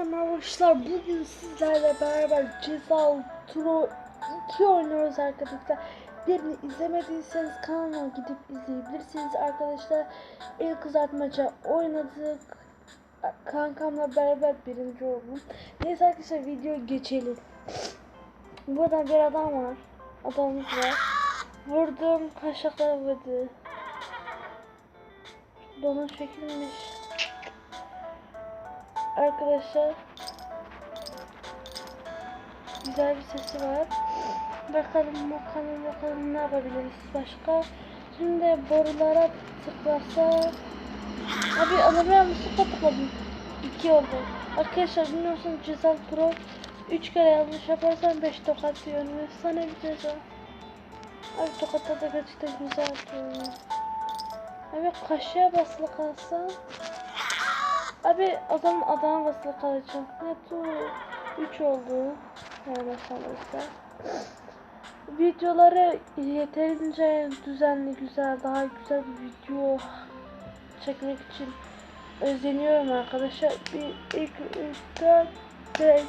arkadaşlar bugün sizlerle beraber Cezal Turo 2 oynuyoruz arkadaşlar. Birini izlemediyseniz kanalıma gidip izleyebilirsiniz arkadaşlar. El kızartmaca oynadık. Kankamla beraber birinci oldum. Neyse arkadaşlar video geçelim. Burada bir adam var. Adamımız var. Vurdum kaşıklar vurdu. Donun çekilmiş. Arkadaşlar güzel bir sesi var. Bakalım bakalım bakalım ne yapabiliriz başka. Şimdi borulara tıklasa Abi adamı yanlışlıkla tıkladım. İki oldu. Arkadaşlar biliyorsunuz Cezal Pro 3 kere yanlış yaparsan 5 tokat yiyorum. Efsane bir ceza. Abi tokatta da gerçekten güzel atıyor. Abi kaşığa basılı kalsa Abi adam adam basılı kalacağım. Ne tu 3 oldu. Yani sanırsa. Videoları yeterince düzenli güzel daha güzel bir video çekmek için özeniyorum arkadaşlar. Bir, iki, üç, dört, beş.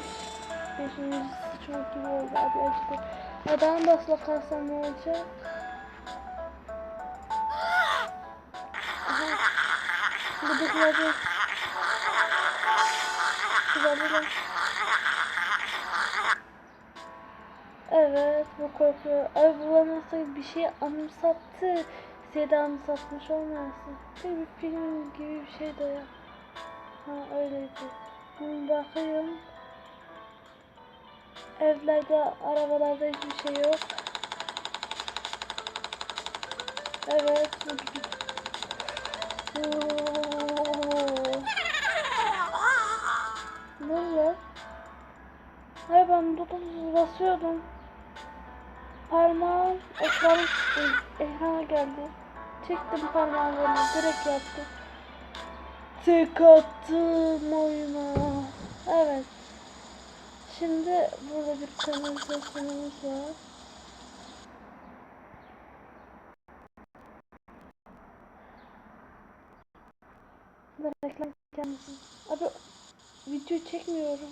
Beşinci sıçmak gibi oldu abi acıdı. Adam basılı kalsa ne olacak? Aha. Gıdıkladı. Güzel Evet bu korkuyor. Ay bu nasıl bir şey anımsattı. Size de anımsatmış olmasın. Değil bir film gibi bir şey de ya. Ha öyleydi. Şimdi bakıyorum. Evlerde, arabalarda hiçbir şey yok. Evet. Oo. Basıyordum. Parmağım ekranı ekrana geldi. Çektim parmağımı direkt yaptım. Tek attım oyuna. Evet. Şimdi burada bir kanalizasyonumuz var. Reklam kendisi. Abi video çekmiyorum.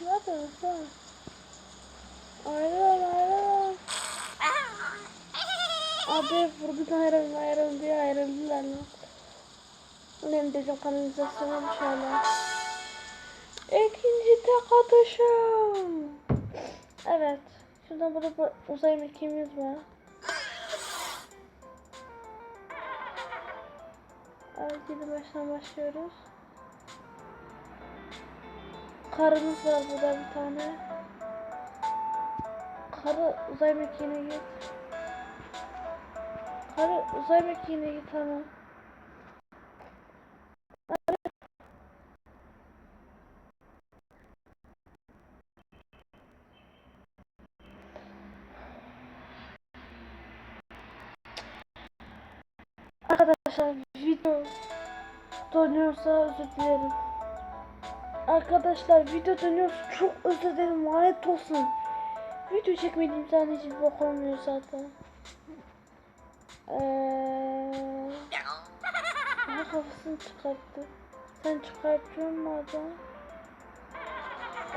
Neredesin? Neredesin? Ayrıl ayrıl. Abi buradan ayrılın ayrılın diye ayrıldılar lan. Benim dedim kanalizasyona şöyle. İkinci tek atışım. Evet. Şurada burada bu uzay mekiğimiz var. Evet, yedi baştan başlıyoruz. Karımız var burada bir tane. Karı uzay mekiğine git. Karı uzay mekiğine git tamam. Arkadaşlar video donuyorsa özür dilerim. Arkadaşlar video dönüyor çok özür dilerim lanet olsun. Video çekmediğim zaman hiçbir bok olmuyor zaten. Eee... Aha kafasını çıkarttı. Sen çıkartıyor mu adam?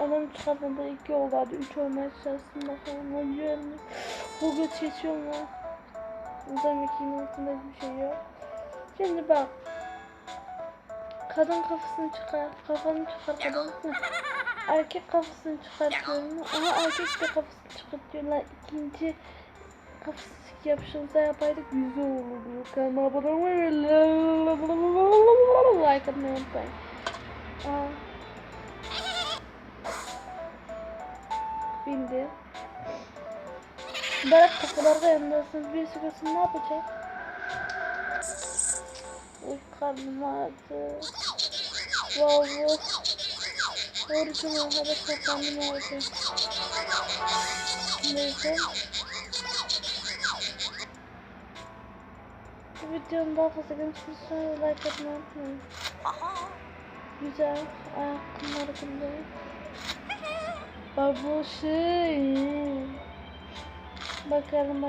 Adam çıkartmadı iki oldu hadi üç olmaya çalışsın bakalım oluyor mu? Bu göt geçiyor mu? Uzay mekiğinin altında hiçbir şey yok. Şimdi bak. Kadın kafasını çıkar. Kafanı çıkar kadın. Erkek kafasını çıkartıyorum. Aha erkek de kafasını çıkartıyorlar. İkinci kafası yapışınıza yapaydık güzel olurdu. Kanalıma abone olmayı ve like atmayı unutmayın. Aa. Bindi. Bırak kapılarda yanındasınız. Bir sıkıntı ne yapacak? Uy karnım ağrıdı. Vallahi. Vuracağım arkadaşlar karnım ağrıdı. Neyse. Bu videonun daha fazla görüşürüz. Sonra like atmayı unutmayın. Güzel. Ayakkabılar hakkında. Babuşum. Bakalım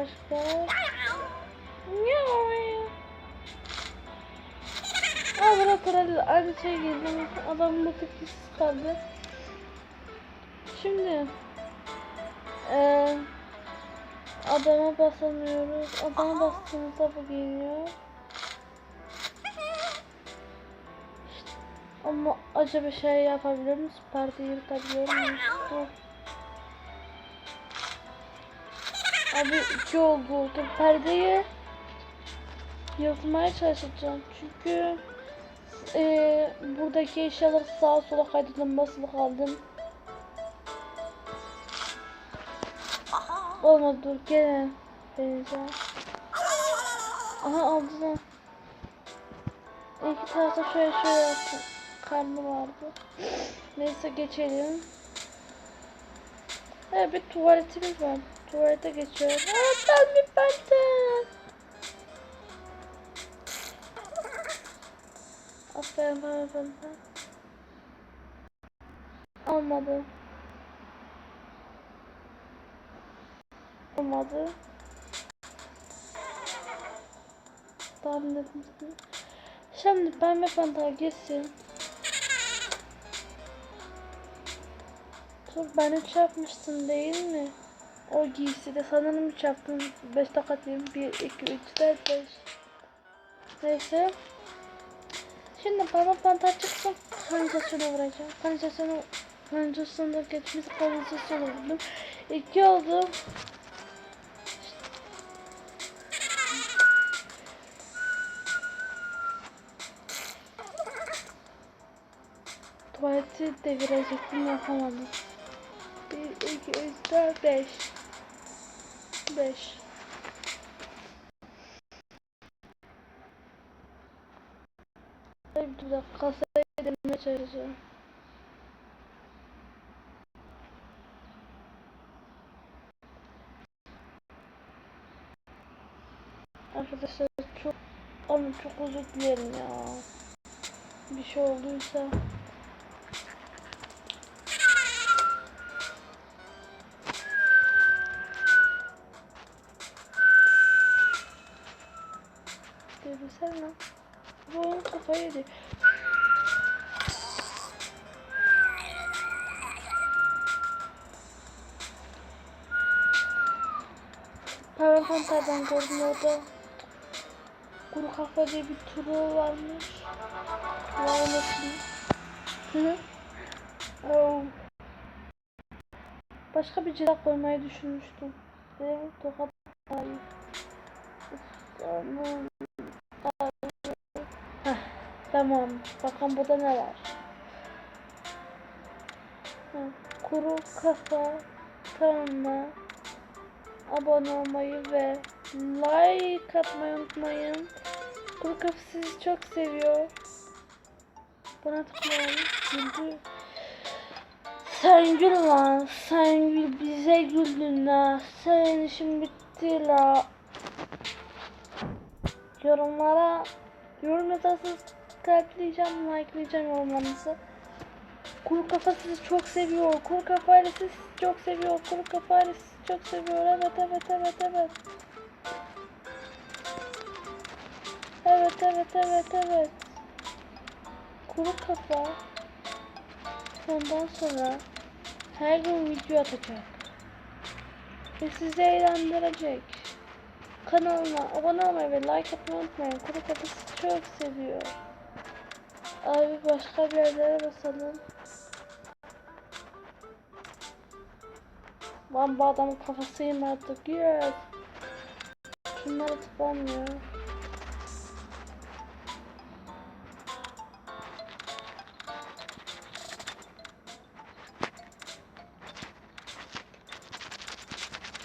başka. Miau. parayla aynı şey giydim. Adam motifsiz kaldı. Şimdi eee adama basamıyoruz. Adama bastığımızda bu geliyor. Ama acaba şey yapabilir miyiz? Perdeyi yırtabiliyor muyuz? Abi iki oldu. Perdeyi yırtmaya çalışacağım. Çünkü eee buradaki eşyaları sağa sola kaydırdım basılı kaldım. Olmadı dur gene deneyeceğim. Aha aldılar. İki tarafta şöyle şöyle yaptım. Karnı vardı. Neyse geçelim. Evet bir tuvaletimiz var. Tuvalete geçiyorum. Aa ben bir pantolon. Aferin bana bana. Olmadı. Olmadı. Tahmin etmiştim. Şimdi pembe pantolon gitsin. Dur ben üç yapmıştım değil mi? O giysi de sanırım üç yaptım. Beş dakika diyeyim. Bir, iki, üç, dört, beş. Neyse. Şimdi pantolon çıksın. Kanalizasyona vuracağım. Kanalizasyona kanalizasyona geçmiş kanalizasyona vurdum. İki oldu. Tuvaleti devirecektim yapamadım. 1, 2, 3, 4, 5. 5. Bir dakika kasayı demeye çalışacağım. Arkadaşlar çok ama çok özür dilerim ya. Bir şey olduysa. Lan. Bu onun kafayı yedi. Power Hunter'dan gördüm orada. Kuru kafa diye bir turu varmış. Lanetli. Hı? Oh. Başka bir cila koymayı düşünmüştüm. Evet, tokat. Ay. Tamam. Tamam. Bakın burada ne var? Heh, kuru kafa kanalıma abone olmayı ve like atmayı unutmayın. Kuru kafa sizi çok seviyor. Buna tıklayın. Güldü. Sen gül lan. Sen gül bize güldün la. Senin işin bitti la. Yorumlara yorum yazarsanız kalpleyeceğim, likelayacağım yorumlarınızı. Kuru kafa sizi çok seviyor. Kuru kafa ailesi sizi çok seviyor. Kuru kafa ailesi sizi çok seviyor. Evet evet evet evet. Evet evet evet evet. Kuru kafa ondan sonra her gün video atacak. Ve sizi eğlendirecek. Kanalıma abone olmayı ve like atmayı unutmayın. Kuru kafa sizi çok seviyor. Abi başka bir yerlere basalım. Lan bu adamın kafasıyım artık. Yes. Şunlara tıklanmıyor.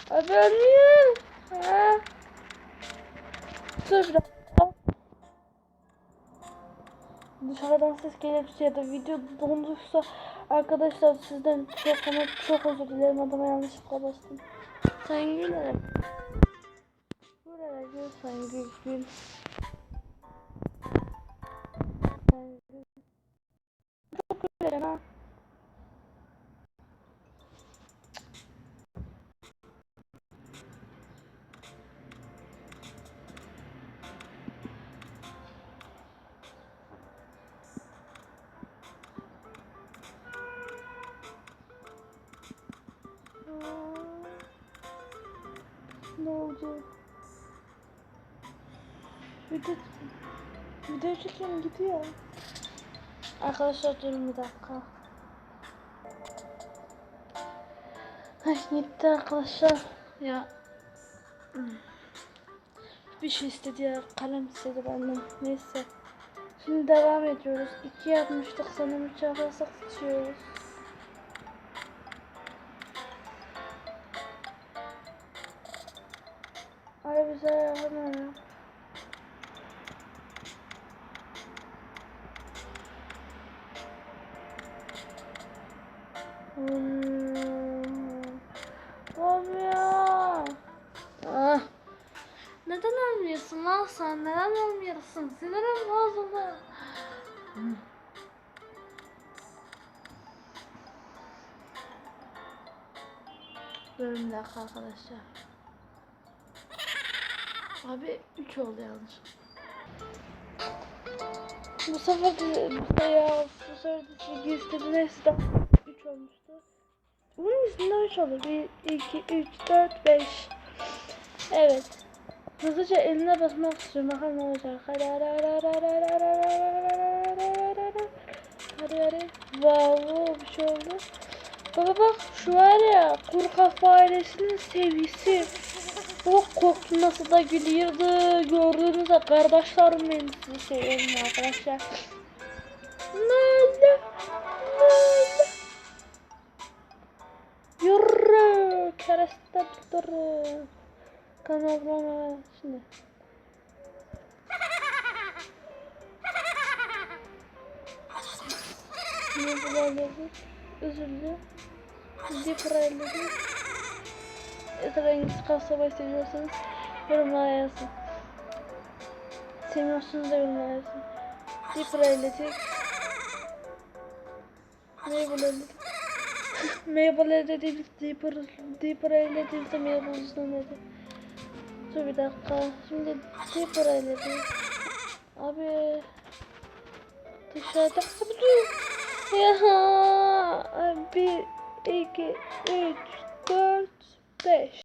Abi ölmüyor. Ha. Dur Dışarıdan ses gelirse ya da video donduysa arkadaşlar sizden çok ama çok özür dilerim adama yanlışlıkla bastım. Sen gülere. Gülere gül sen gül gül. Oldu? Video, video çekim gidiyor. Arkadaşlar durun bir dakika. Ay gitti arkadaşlar. Ya. Bir şey istedi ya. Kalem istedi benden. Neyse. Şimdi devam ediyoruz. 2 yapmıştık sanırım 3 yaparsak sıçıyoruz. güzel ama. Olmuyor. Hmm. Ah. Neden almıyorsun lan sen? Neden almıyorsun? Sinirim bozuldu. Bölümde arkadaşlar. Abi 3 oldu yanlış. Bu sefer de ya bu sefer de çizgi istedi neyse de 3 olmuştu. Bunun yüzünden 3 olur. 1, 2, 3, 4, 5. Evet. Hızlıca eline basmak istiyorum. Bakalım ne olacak. Hadi hadi hadi hadi hadi hadi hadi hadi hadi hadi Wow, bir şey oldu. Baba bak şu var ya kuru kafa ailesinin sevgisi. Oh korktu nasıl da gülüyordu. Gördüğünüzde kardeşlerim benim size şey söylüyorum arkadaşlar. Nala. Nala. Yürü. Kereste durun. Kanablama şimdi. Ne bulalım? Özür dilerim. Zifra herhangi kasaba seviyorsanız yorumlara yazın. Seviyorsunuz da yorumlara yazın. Zipra elektrik. Mabel elektrik. Mabel elektrik. Zipra Zipra elektrik de Mabel uzunladı. Dur bir dakika. Şimdi Zipra elektrik. Abi. Dışarıda. Abi dur. Ya. Bir, iki, üç, dört, 5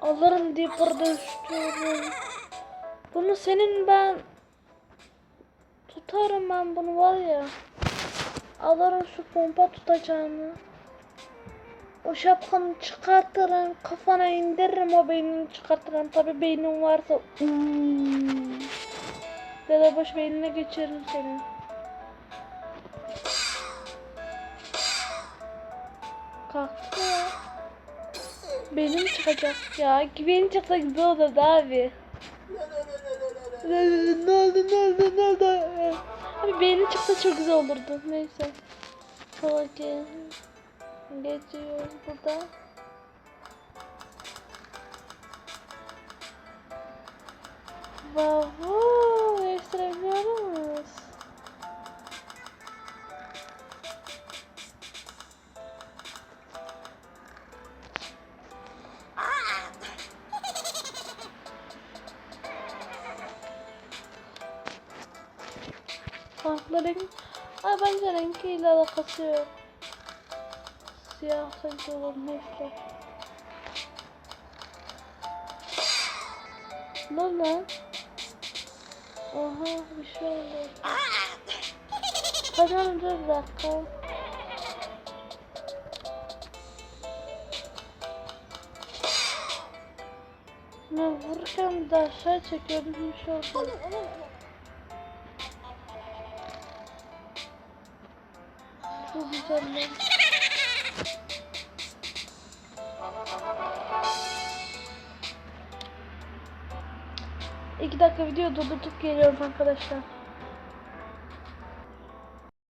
Alırım Dipper'da üstüyorum. Bunu senin ben tutarım ben bunu var ya. Alırım şu pompa tutacağını. O şapkanı çıkartırım, kafana indiririm o beynini çıkartırım. Tabi beynin varsa. Hmm. Dede boş beynine geçiririm seni. Kalktı ya. Benim çıkacak ya. Benim çıksa güzel olurdu abi. Ne oldu ne oldu ne oldu? Abi benim çıksa çok güzel olurdu. Neyse. Peki. Geçiyoruz burada. Wow, değiştirebiliyor muyuz? Farklı renk. Ay bence renkiyle alakası yok. Siyah sanki olur neyse. Ne lan? Oha bir şey oldu. Oğlum dur bir dakika. Ben vururken de aşağı çekiyordum bir şey oldu. Lan. İki dakika video durdurup geliyorum arkadaşlar.